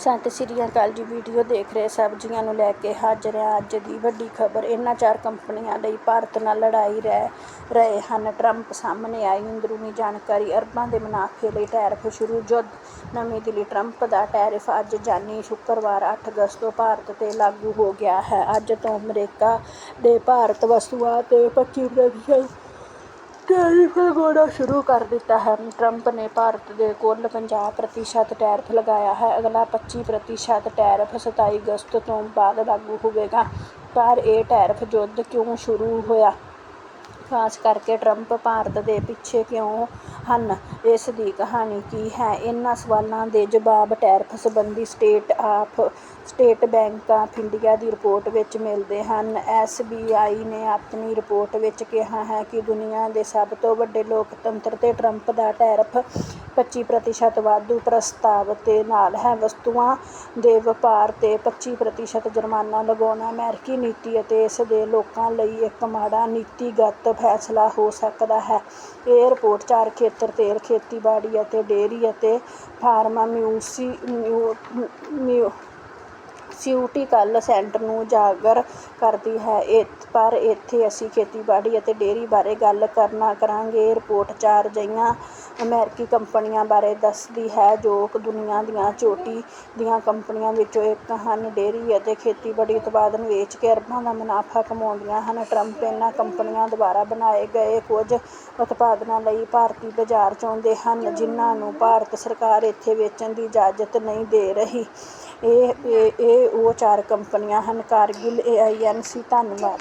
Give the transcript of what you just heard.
ਸਤਿ ਸ਼੍ਰੀ ਅਕਾਲ ਜੀ ਵੀਡੀਓ ਦੇਖ ਰਹੇ ਸਬਜ਼ੀਆਂ ਨੂੰ ਲੈ ਕੇ ਹਾਜ਼ਰ ਹਾਂ। ਅੱਜ ਦੀ ਵੱਡੀ ਖਬਰ, ਇਹਨਾਂ ਚਾਰ ਕੰਪਨੀਆਂ ਲਈ ਭਾਰਤ ਨਾਲ ਲੜਾਈ ਰਹਿ ਰਹੇ ਹਨ। ਟਰੰਪ ਸਾਹਮਣੇ ਆਈ ਅੰਦਰੂਨੀ ਜਾਣਕਾਰੀ, ਅਰਬਾਂ ਦੇ ਮੁਨਾਫੇ ਲਈ ਟੈਰਿਫ ਸ਼ੁਰੂ, ਯੁੱਧ ਨਵੀਂ ਦਿੱਲੀ। ਟਰੰਪ ਦਾ ਟੈਰਿਫ ਅੱਜ ਜਾਨੀ ਸ਼ੁੱਕਰਵਾਰ 8 ਅਗਸਤ ਤੋਂ ਭਾਰਤ ਤੇ ਲਾਗੂ ਹੋ ਗਿਆ ਹੈ। ਅੱਜ ਤੋਂ ਅਮਰੀਕਾ ਦੇ ਭਾਰਤ ਵਸਤੂਆਂ ਤੇ 25% ਟੈਰਿਫ ਲਗਾਉਣਾ ਸ਼ੁਰੂ ਕਰ ਦਿੱਤਾ ਹੈ। ਟਰੰਪ ਨੇ ਭਾਰਤ ਦੇ ਕੁੱਲ 50 ਪ੍ਰਤੀਸ਼ਤ ਟੈਰਿਫ ਲਗਾਇਆ ਹੈ। ਅਗਲਾ 25 ਪ੍ਰਤੀਸ਼ਤ ਟੈਰਿਫ 27 ਅਗਸਤ ਤੋਂ ਬਾਅਦ ਲਾਗੂ ਹੋਵੇਗਾ। ਪਰ ਇਹ ਟੈਰਿਫ ਯੁੱਧ ਕਿਉਂ ਸ਼ੁਰੂ ਹੋਇਆ? ਖਾਸ ਕਰਕੇ ਟਰੰਪ ਭਾਰਤ ਦੇ ਪਿੱਛੇ ਕਿਉਂ ਹਨ? ਇਸ ਦੀ ਕਹਾਣੀ ਕੀ ਹੈ? ਇਹਨਾਂ ਸਵਾਲਾਂ ਦੇ ਜਵਾਬ ਟੈਰਿਫ ਸੰਬੰਧੀ state of, State Bank of India the report ਵਿੱਚ ਮਿਲਦੇ ਹਨ। ਐਸਬੀਆਈ ਨੇ ਆਪਣੀ ਰਿਪੋਰਟ ਵਿੱਚ ਕਿਹਾ ਹੈ ਕਿ ਦੁਨੀਆ ਦੇ ਸਭ ਤੋਂ ਵੱਡੇ ਲੋਕਤੰਤਰ ਤੇ ਟਰੰਪ ਦਾ ਟੈਰਿਫ 25 ਪ੍ਰਤੀਸ਼ਤ ਵਾਧੂ ਪ੍ਰਸਤਾਵ ਤੇ ਨਾਲ ਹੈ। ਵਸਤੂਆਂ ਦੇ ਵਪਾਰ ਤੇ 25 ਪ੍ਰਤੀਸ਼ਤ ਜੁਰਮਾਨਾ ਲਗਾਉਣਾ ਅਮਰੀਕੀ ਨੀਤੀ ਅਤੇ ਇਸ ਦੇ ਲੋਕਾਂ ਲਈ ਇੱਕ ਮਾੜਾ ਨੀਤੀਗਤ ਫੈਸਲਾ ਹੋ ਸਕਦਾ ਹੈ। ਇਹ ਰਿਪੋਰਟ ਚਾਰ ਖੇਤਰ ਤੇਲ ਖੇਤੀਬਾੜੀ ਅਤੇ ਡੇਅਰੀ ਅਤੇ ਫਾਰਮਾਸਿਊਟੀ ਸਿਊਟੀਕਲ ਸੈਂਟਰ ਨੂੰ ਉਜਾਗਰ ਕਰਦੀ ਹੈ। ਇਹ ਪਰ ਇੱਥੇ ਅਸੀਂ ਖੇਤੀਬਾੜੀ ਅਤੇ ਡੇਅਰੀ ਬਾਰੇ ਗੱਲ ਕਰਨਾ ਕਰਾਂਗੇ। ਇਹ ਰਿਪੋਰਟ ਚਾਰ ਅਜਿਹੀਆਂ ਅਮਰੀਕੀ ਕੰਪਨੀਆਂ ਬਾਰੇ ਦੱਸਦੀ ਹੈ, ਜੋ ਦੁਨੀਆ ਦੀਆਂ ਚੋਟੀ ਦੀਆਂ ਕੰਪਨੀਆਂ ਵਿੱਚੋਂ ਇੱਕ ਹਨ। ਡੇਅਰੀ ਅਤੇ ਖੇਤੀਬਾੜੀ ਉਤਪਾਦਨ ਵੇਚ ਕੇ ਅਰਬਾਂ ਦਾ ਮੁਨਾਫਾ ਕਮਾਉਂਦੀਆਂ ਹਨ। ਟਰੰਪ ਇਹਨਾਂ ਕੰਪਨੀਆਂ ਦੁਆਰਾ ਬਣਾਏ ਗਏ ਕੁਝ ਉਤਪਾਦਨਾਂ ਲਈ ਭਾਰਤੀ ਬਾਜ਼ਾਰ ਚਾਹੁੰਦੇ ਹਨ, ਜਿਨ੍ਹਾਂ ਨੂੰ ਭਾਰਤ ਸਰਕਾਰ ਇੱਥੇ ਵੇਚਣ ਦੀ ਇਜਾਜ਼ਤ ਨਹੀਂ ਦੇ ਰਹੀ। ਇਹ ਇਹ ਇਹ ਉਹ ਚਾਰ ਕੰਪਨੀਆਂ ਹਨ ਕਾਰਗਿਲ ਏ ਆਈ ਐਨ ਸੀ ਧੰਨਵਾਦ।